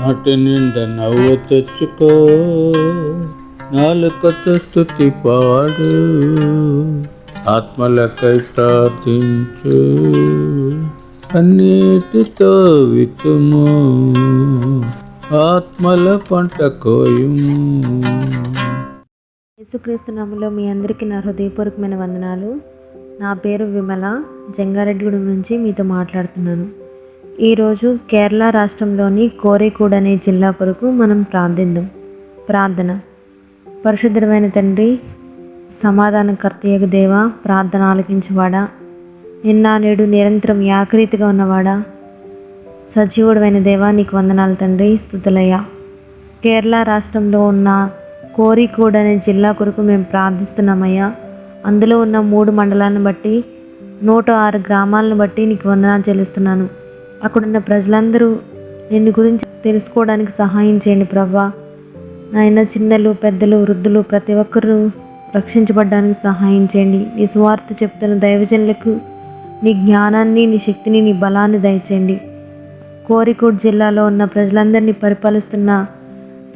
నాటి నిండా నవ్వు తెచ్చుకో. నాలుకతో స్థుతి పాడు. ఆత్మలకై ప్రార్థించు. అన్నిటితో వితుము ఆత్మల పంట కోయుము. యేసుక్రీస్తు నామంలో మీ అందరికీ నా హృదయపూర్వకమైన వందనాలు. నా పేరు విమల. జంగారెడ్డిగూడెం నుంచి మీతో మాట్లాడుతున్నాను. ఈరోజు కేరళ రాష్ట్రంలోని కోరేకూడ్ అనే జిల్లా కొరకు మనం ప్రార్థిద్దాం ప్రార్థన. పరిశుద్ధమైన తండ్రి సమాధానకర్తయ్యకు దేవ ప్రార్థన ఆలకించువాడా. నిన్న నేడు నిరంతరం యాకరీతిగా ఉన్నవాడా. సజీవుడమైన దేవా నీకు వందనాలు తండ్రి స్థుతులయ్య. కేరళ రాష్ట్రంలో ఉన్న కోరికోడ్ అనే జిల్లా కొరకు మేము ప్రార్థిస్తున్నామయ్యా. అందులో ఉన్న మూడు మండలాలను బట్టి నూట ఆరు గ్రామాలను బట్టి నీకు వందనాలు చెల్లిస్తున్నాను. అక్కడున్న ప్రజలందరూ నిన్ను గురించి తెలుసుకోవడానికి సహాయం చేయండి ప్రభా. నాయన చిన్నలు పెద్దలు వృద్ధులు ప్రతి ఒక్కరూ రక్షించబడడానికి సహాయం చేయండి. నీ సువార్త చెప్తున్న దైవజనులకు నీ జ్ఞానాన్ని నీ శక్తిని నీ బలాన్ని దయచేయండి. కోరికోడ్ జిల్లాలో ఉన్న ప్రజలందరినీ పరిపాలిస్తున్న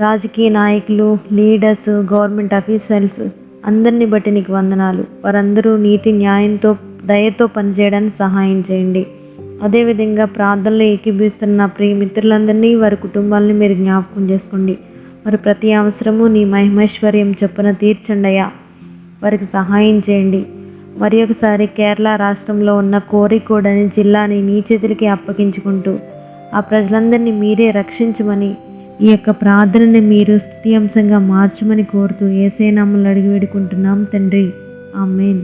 రాజకీయ నాయకులు లీడర్స్ గవర్నమెంట్ ఆఫీసర్స్ అందరినీ బట్టి నీకు వందనాలు. వారందరూ నీతి న్యాయంతో దయతో పనిచేయడానికి సహాయం చేయండి. అదేవిధంగా ప్రార్థనలో ఏకీభిస్తున్న ప్రియమిత్రులందరినీ వారి కుటుంబాలని మీరు జ్ఞాపకం చేసుకోండి. వారి ప్రతి అవసరము నీ మహిమేశ్వర్యం చొప్పున తీర్చండయ్యా. వారికి సహాయం చేయండి. మరి ఒకసారి కేరళ రాష్ట్రంలో ఉన్న కోరికోడ్ అనే జిల్లాని నీ చేతులకి అప్పగించుకుంటూ ఆ ప్రజలందరినీ మీరే రక్షించమని ఈ యొక్క ప్రార్థనని మీరు స్థుతి అంశంగా మార్చమని కోరుతూ ఏసే నామలు అడిగి వేడుకుంటున్నాం తండ్రి. ఆమెన్.